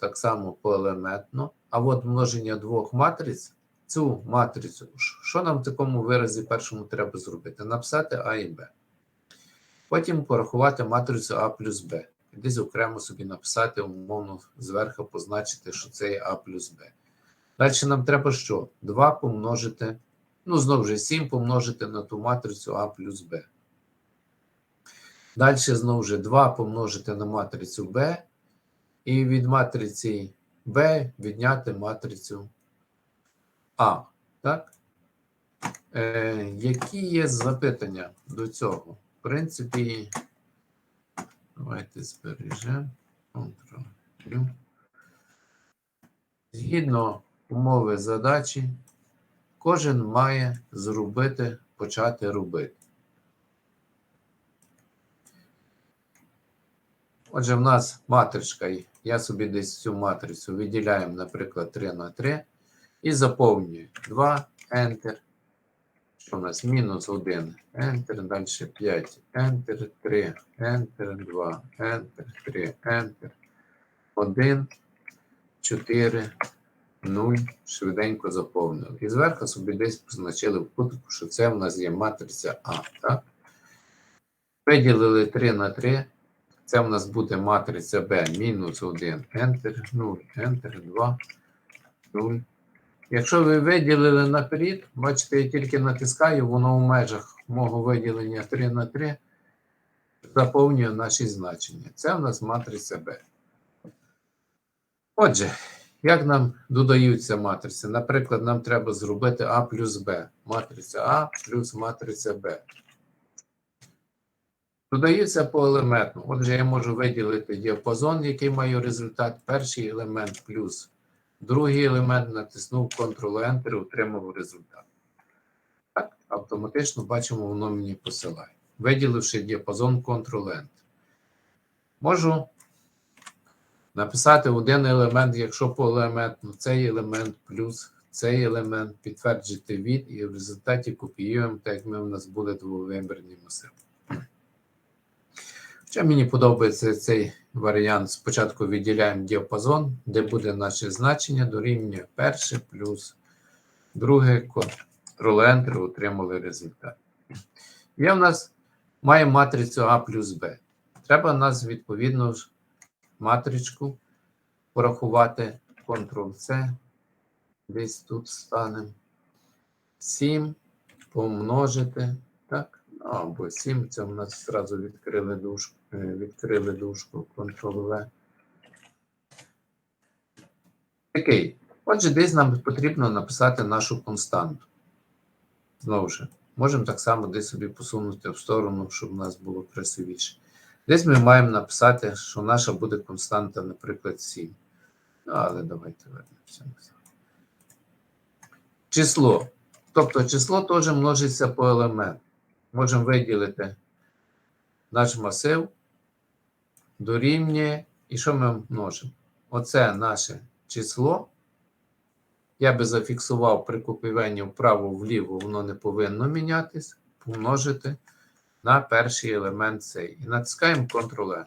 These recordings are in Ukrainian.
так само поелементно. А от множення двох матриць, цю матрицю, що нам в такому виразі першому треба зробити? Написати А і Б. Потім порахувати матрицю А плюс Б. Десь окремо собі написати, умовно, зверху позначити, що це є А плюс Б. Далі нам треба що? 2 помножити, ну, знову ж 7 помножити на ту матрицю А плюс Б. Далі знову ж 2 помножити на матрицю Б. І від матриці Б відняти матрицю А. Так? Е, які є запитання до цього? В принципі, давайте збережемо. Ctrl. Згідно умови задачі, кожен має зробити, почати робити. Отже, в нас матричка. Я собі десь цю матрицю виділяємо, наприклад, 3 на 3 і заповнюю 2, Enter. Що у нас? Мінус 1, Enter, далі 5, Enter, 3, Enter, 2, Enter, 3, Enter, 1, 4, 0, швиденько заповнили. І зверху собі десь позначили в кутку, що це в нас є матриця А. Так? Виділили 3 на 3. Це в нас буде матриця B мінус 1, Enter, 0, Enter, 2, 0. Якщо ви виділили наперед, бачите, я тільки натискаю, воно в межах мого виділення 3 на 3 заповнює наші значення. Це в нас матриця B. Отже, як нам додаються матриці? Наприклад, нам треба зробити А плюс Б. Матриця А плюс матриця Б. Додаються поелементно. Отже, я можу виділити діапазон, який має результат. Перший елемент плюс другий елемент натиснув Ctrl-Enter, отримав результат. Так, автоматично бачимо, воно мені посилає. Виділивши діапазон Ctrl-Enter. Можу написати один елемент, якщо поелементно, цей елемент плюс цей елемент, підтверджити від, і в результаті копіюємо, так як ми в нас буде двовимірний масив. Хоча мені подобається цей варіант. Спочатку відділяємо діапазон, де буде наше значення дорівнює перше плюс друге Ctrl-Enter, отримали результат. Є в нас маємо матрицю А плюс Б. Треба нас, відповідно, ж матричку порахувати Ctrl-C. Десь тут станемо. 7 помножити. Так. Або 7, це в нас зразу відкрили дужку, відкрили дужку Ctrl-V. Окей. Отже, десь нам потрібно написати нашу константу. Знову ж, можемо так само десь собі посунути в сторону, щоб у нас було красивіше. Десь ми маємо написати, що наша буде константа, наприклад, 7. Ну, але давайте вернемося назад. Число. Тобто число теж множиться по елементу можемо виділити наш масив, дорівнює. І що ми множимо? Оце наше число. Я би зафіксував при копіюванні вправо-вліво, воно не повинно мінятись, помножити на перший елемент цей. І натискаємо Ctrl-N.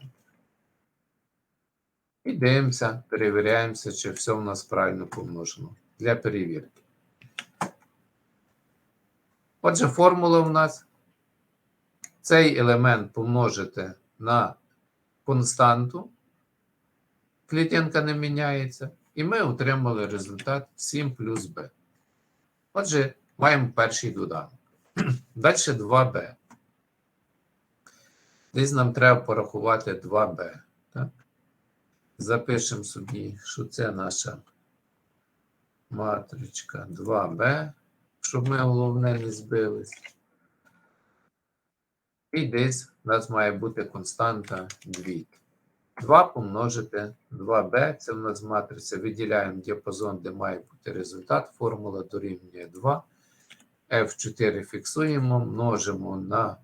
І дивимося, перевіряємося, чи все у нас правильно помножено для перевірки. Отже, формула у нас цей елемент помножити на константу, клітинка не міняється, і ми отримали результат 7 плюс b. Отже, маємо перший доданок. Далі 2b. Десь нам треба порахувати 2b. Так? Запишемо собі, що це наша матричка 2b, щоб ми головне не збились. І десь у нас має бути константа 2. 2 помножити 2b, це в нас матриця. Виділяємо діапазон, де має бути результат. Формула дорівнює 2. F4 фіксуємо, множимо на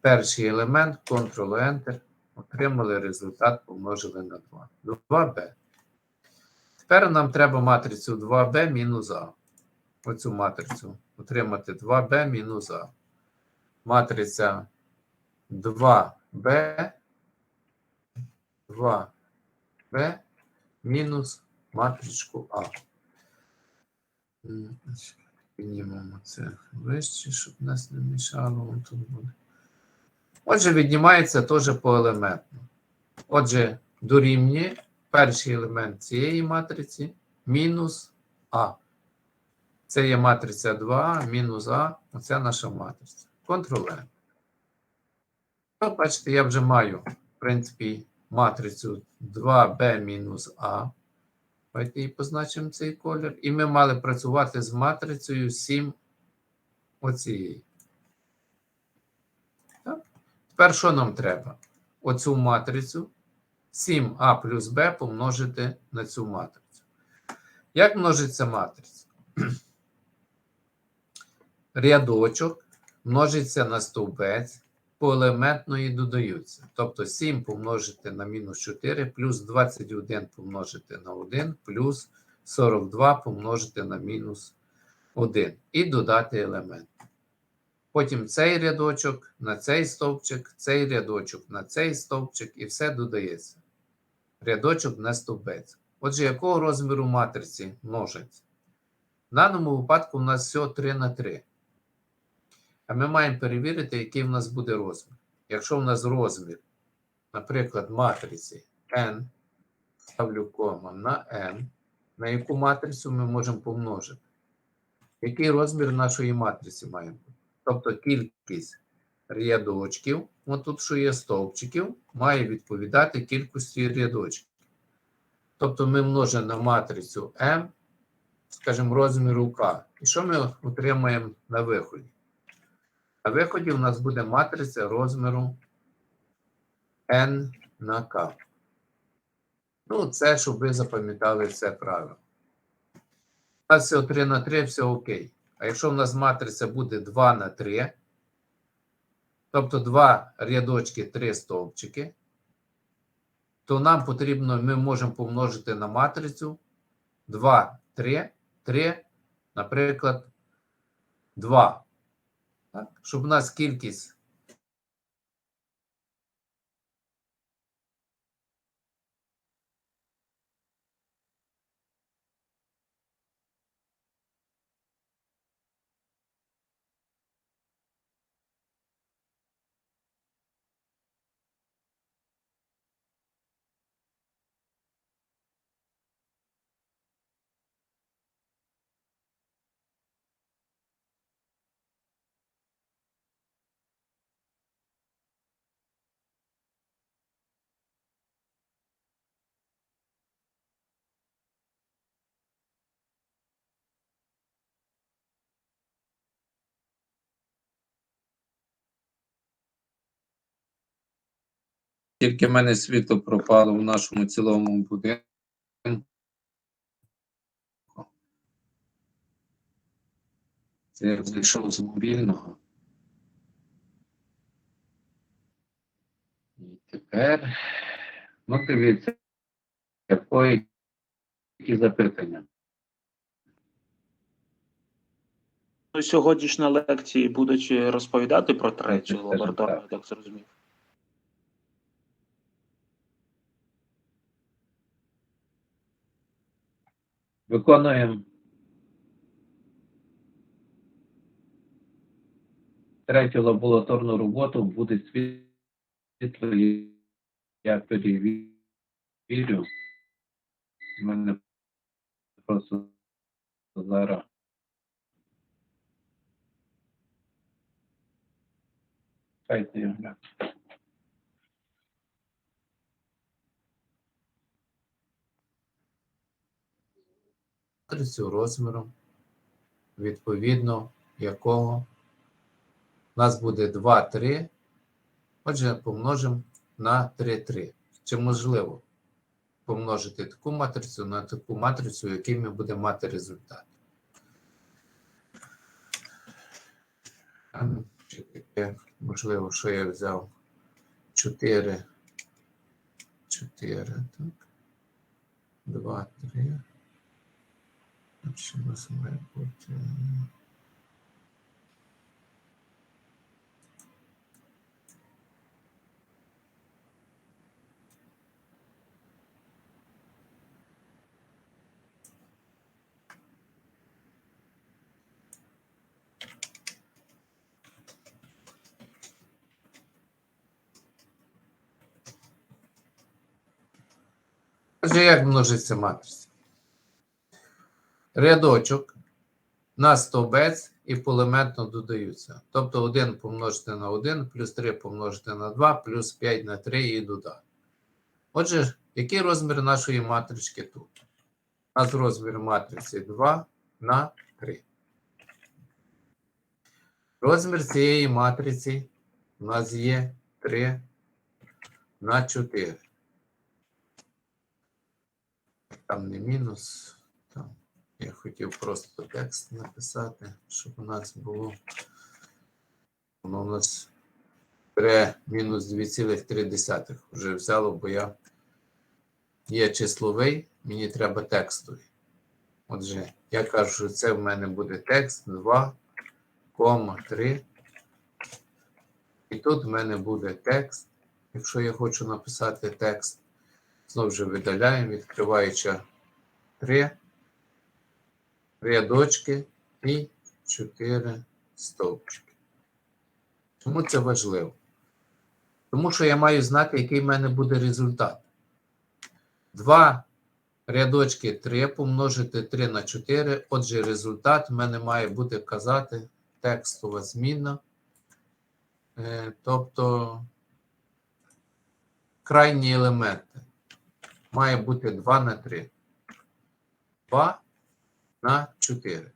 перший елемент, Ctrl-Enter. Отримали результат, помножили на 2. 2b. Тепер нам треба матрицю 2b мінус А. Оцю матрицю. Отримати 2b мінус А матриця 2b, 2b мінус матричку А. Піднімемо це вище, щоб нас не мішало. Тут буде. Отже, віднімається теж поелементно. Отже, дорівнює перший елемент цієї матриці мінус А. Це є матриця 2, мінус А. Оце наша матриця. Контролем. Ну, Бачите, я вже маю, в принципі, матрицю 2b мінус А. Давайте і позначимо цей колір. І ми мали працювати з матрицею 7 оцієї. Так? Тепер що нам треба? Оцю матрицю 7а плюс b помножити на цю матрицю. Як множиться матриця? Рядочок множиться на стовбець, поелементно і додаються. Тобто 7 помножити на мінус 4, плюс 21 помножити на 1, плюс 42 помножити на мінус 1 і додати елемент. Потім цей рядочок на цей стовпчик, цей рядочок на цей стовпчик, і все додається. Рядочок на стовбець. Отже, якого розміру матриці множиться? В даному випадку у нас все 3 на 3. А ми маємо перевірити, який в нас буде розмір. Якщо в нас розмір, наприклад, матриці n, ставлю кома на n, на яку матрицю ми можемо помножити? Який розмір нашої матриці має бути? Тобто кількість рядочків, от тут, що є стовпчиків, має відповідати кількості рядочків. Тобто ми множимо на матрицю m, скажімо, розміру k. І що ми отримаємо на виході? На виході у нас буде матриця розміру n на k. Ну, це, щоб ви запам'ятали це правило. У нас все 3 на 3, все окей. А якщо в нас матриця буде 2 на 3, тобто 2 рядочки, 3 стовпчики, то нам потрібно, ми можемо помножити на матрицю 2, 3, 3, наприклад, 2. Так? Щоб у нас кількість Тільки в мене світло пропало в нашому цілому будинку. Це я зайшов з мобільного. І тепер, ну дивіться, якої які запитання. Сьогодні ж на лекції будуть розповідати про третю я так зрозумів. Виконуємо третю лабораторну роботу, буде світло, я перевірю. У мене просто зараз. Я гляну. Матрицю розміром, відповідно якого у нас буде 2, 3. Отже, помножимо на 3, 3. Чи можливо помножити таку матрицю на таку матрицю, який ми будемо мати результат? Можливо, що я взяв 4, 4, так. 2, 3. Trzeba sobie potem... Отже, як множиться матриця? Рядочок на стовбець і полементно додаються. Тобто 1 помножити на 1, плюс 3 помножити на 2, плюс 5 на 3 і додати. Отже, який розмір нашої матрички тут? У нас розмір матриці 2 на 3. Розмір цієї матриці у нас є 3 на 4. Там не мінус. Там я хотів просто текст написати, щоб у нас було. Воно у нас 3 мінус 2,3 вже взяло, бо я є числовий, мені треба текстовий. Отже, я кажу, що це в мене буде текст 2,3. І тут в мене буде текст. Якщо я хочу написати текст, знову ж видаляємо, відкриваючи 3 рядочки і 4 стовпчики. Чому це важливо? Тому що я маю знати, який в мене буде результат. 2 рядочки 3 помножити 3 на 4. Отже, результат в мене має бути казати текстова зміна. Е, Тобто крайні елементи має бути 2 на 3. 2 на 4.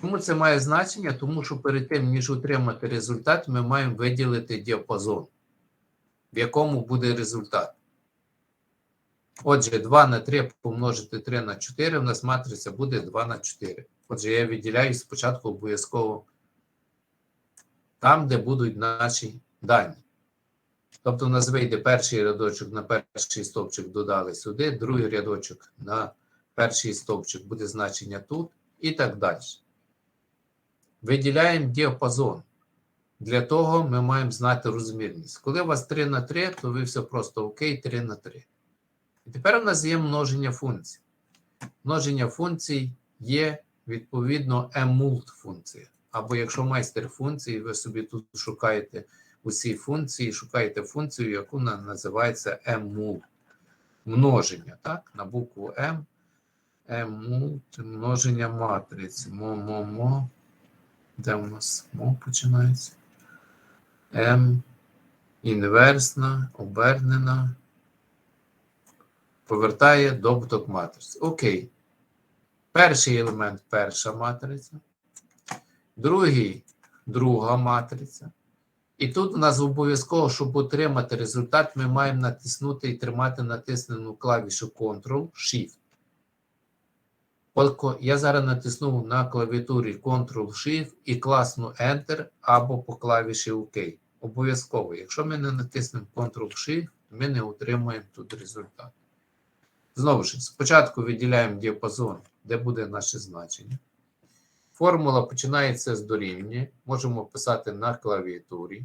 Чому це має значення? Тому що перед тим, ніж отримати результат, ми маємо виділити діапазон, в якому буде результат. Отже, 2 на 3 помножити 3 на 4, у нас матриця буде 2 на 4. Отже, я виділяю спочатку обов'язково там, де будуть наші дані. Тобто, у нас вийде перший рядочок на перший стовпчик додали сюди, другий рядочок на перший стовпчик буде значення тут і так далі. Виділяємо діапазон. Для того ми маємо знати розмірність. Коли у вас 3 на 3, то ви все просто окей, 3 на 3. І тепер у нас є множення функцій. Множення функцій є відповідно емулт функція. Або якщо майстер функції, ви собі тут шукаєте усі функції, шукаєте функцію, яку на- називається емулт. Множення, так? На букву М. Емулт, множення матриці. Мо-мо-мо. Де у нас мо починається? М. Інверсна, обернена. Повертає добуток матриці. Окей. Перший елемент перша матриця. Другий друга матриця. І тут у нас обов'язково, щоб отримати результат, ми маємо натиснути і тримати натиснену клавішу Ctrl-Shift. Я зараз натиснув на клавіатурі Ctrl-Shift і класну Enter або по клавіші ОК. Обов'язково. Якщо ми не натиснемо Ctrl-Shift, ми не отримаємо тут результат. Знову ж, спочатку виділяємо діапазон, де буде наше значення. Формула починається з дорівнює. Можемо писати на клавіатурі,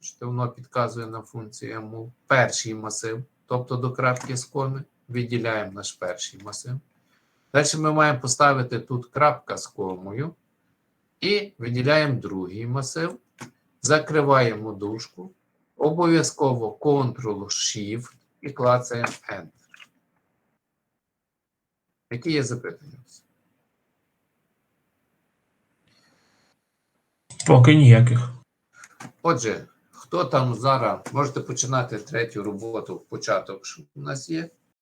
що воно підказує на функцію move. Перший масив, тобто до крапки з коми, виділяємо наш перший масив. Далі ми маємо поставити тут крапка з комою і виділяємо другий масив, закриваємо дужку, обов'язково Ctrl-Shift і клацаємо Enter. Які є запитання? Поки ніяких. Отже, хто там зараз можете починати третю роботу початок, що у нас є.